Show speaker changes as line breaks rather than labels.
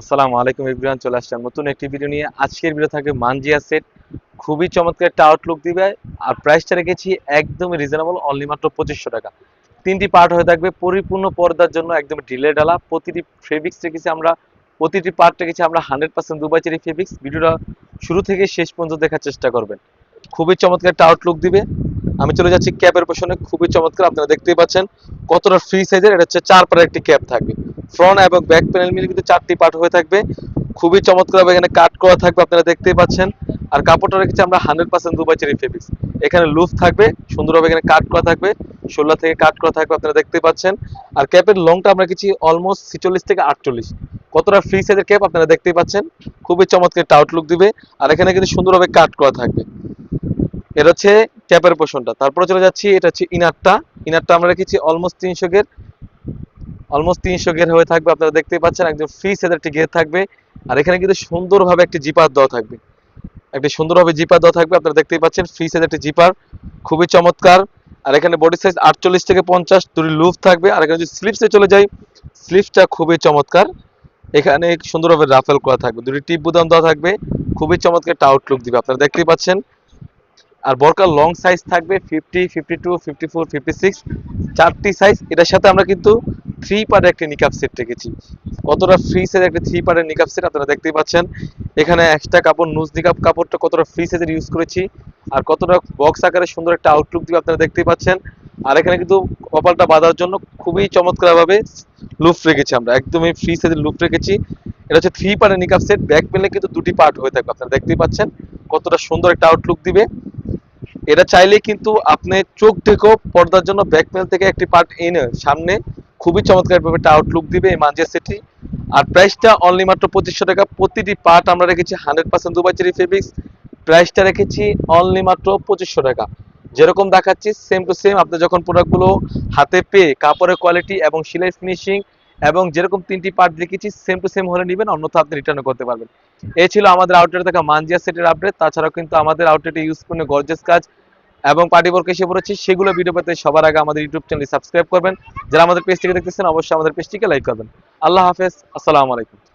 আসসালামু আলাইকুম ইব্রাহিম চলে আসলাম নতুন একটি ভিডিও নিয়ে। আজকের ভিডিও থাকবে মানজিয়া সেট খুবই চমৎকার একটা আউটলুক দিবে। আর প্রাইসটা রেখেছি একদমই রিজনেবল অনলি মাত্র পঁচিশশো টাকা। তিনটি পার্ট হয়ে থাকবে। পরিপূর্ণ পর্দার জন্য একদম ঢিলে ডালা প্রতিটি ফেব্রিক্স রেখেছি আমরা প্রতিটি পার্ট রেখেছি আমরা hundred percent Dubai cherry fabrics ভিডিওটা শুরু থেকে শেষ পর্যন্ত দেখার চেষ্টা করবেন। খুবই চমৎকার একটা আউটলুক দিবে। আমি চলে যাচ্ছি ক্যাপের পেছনে। খুবই চমৎকার, আপনারা দেখতেই পাচ্ছেন। কতটা ফ্রি সাইজের এটা হচ্ছে চার পাড়ের একটি ক্যাপ থাকবে। ফ্রন্ট এবং ব্যাক প্যানেল মিলে কিন্তু চারটি পার্ট হয়ে থাকবে। খুবই চমৎকারভাবে এখানে কাট করা থাকবে, আপনারা দেখতেই পাচ্ছেন। আর কাপড়টা রেখেছি আমরা hundred percent Dubai cherry fabrics এখানে লুফ থাকবে, সুন্দরভাবে এখানে কাট করা থাকবে শোল্ডার থেকে কাট করা থাকবে, আপনারা দেখতেই পাচ্ছেন। আর ক্যাপের লংটা আমরা কিছু অলমোস্ট ছিচল্লিশ থেকে আটচল্লিশ। কতটা ফ্রি সাইজের ক্যাপ আপনারা দেখতেই পাচ্ছেন। খুবই চমৎকার একটা আউটলুক দিবে। আর এখানে কিন্তু সুন্দরভাবে কাট করা থাকবে। এটা হচ্ছে ক্যাপের পোষণটা তারপরে চলে যাচ্ছি, এটা হচ্ছে ইনারটা ইনারটা আমরা রেখেছি অলমোস্ট তিনশো গের। অলমোস্ট তিনশো গের হয়ে থাকবে, আপনারা দেখতেই পাচ্ছেন, একদম ফ্রি সাইজের একটি গের থাকবে। আর এখানে কিন্তু সুন্দরভাবে একটি জিপার দেওয়া থাকবে। একটি সুন্দরভাবে জিপার দেওয়া থাকবে, আপনারা দেখতেই পাচ্ছেন ফ্রি সাইজের একটি জিপার খুবই চমৎকার। আর এখানে বডি সাইজ আটচল্লিশ থেকে পঞ্চাশ, দুটি লুফ থাকবে। আর এখানে যদি স্লিপসে চলে যাই স্লিপসটা খুবই চমৎকার। এখানে সুন্দরভাবে রাফেল করা থাকবে। দুটি টিপ বুদাম দেওয়া থাকবে, খুবই চমৎকার একটা আউটলুক দিবে, আপনারা দেখতেই পাচ্ছেন। আর বরকার লং সাইজ থাকবে fifty fifty two fifty four fifty six চারটি সাইজ এটার সাথে আমরা কিন্তু থ্রি পার্টের একটি নিকাপ সেট রেখেছি। কতটা ফ্রি সাইজের একটা থ্রি পার্টের নিকাপ সেট আপনারা দেখতেই পাচ্ছেন। এখানে একটা কাপড় নুজ নিকাপ কাপড়টা কতটা ফ্রি সাইজের ইউজ করেছি। আর কতটা বক্স আকারে সুন্দর একটা আউটলুক দিবে আপনারা দেখতেই পাচ্ছেন। আর এখানে কিন্তু কপালটা বাঁধার জন্য খুবই চমৎকারভাবে লুপ রেখেছি আমরা। একদমই ফ্রি সাইজের লুপ রেখেছি। এটা হচ্ছে থ্রি পার্টের নিকাপ সেট ব্যাক পেলে কিন্তু দুটি পার্ট হয়ে থাকবে, আপনারা দেখতেই পাচ্ছেন। কতটা সুন্দর একটা আউটলুক দিবে। এটা চাইলে কিন্তু আপনি চোখ থেকেও পর্দার জন্য ব্যাক প্যানেল থেকে একটি পার্ট এনে সামনে খুবই চমৎকার ভাবে একটা আউটলুক দিবে এই সেটটি আর প্রাইসটা অনলি মাত্র পঁচিশশো টাকা। প্রতিটি পার্ট আমরা রেখেছি hundred percent Dubai cherry fabrics প্রাইসটা রেখেছি অনলি মাত্র পঁচিশশো টাকা। যেরকম দেখাচ্ছি সেম টু সেম আপনি যখন প্রোডাক্টগুলো হাতে পেয়ে, কাপড়ের কোয়ালিটি এবং সেলাই ফিনিশিং এবং যেরকম তিনটি পার্ট দেখেছি সেম টু সেম হলে নেবেন, অন্যথা আপনি রিটার্ন করতে পারবেন। এই ছিল আমাদের আউটলেটে থাকা মানজিয়া সেটের আপডেট তাছাড়াও কিন্তু আমাদের আউটলেটে ইউজ করলে গর্জেস কাজ, এবং পার্টি ওয়ার্ক এসে পড়েছি, সেগুলো ভিডিও পেতে সবার আগে আমাদের ইউটিউব চ্যানেল সাবস্ক্রাইব করবেন। যারা আমাদের পেজটিকে দেখতেছেন, অবশ্যই আমাদের পেজটিকে লাইক করবেন। আল্লাহ হাফেজ, আসসালামু আলাইকুম।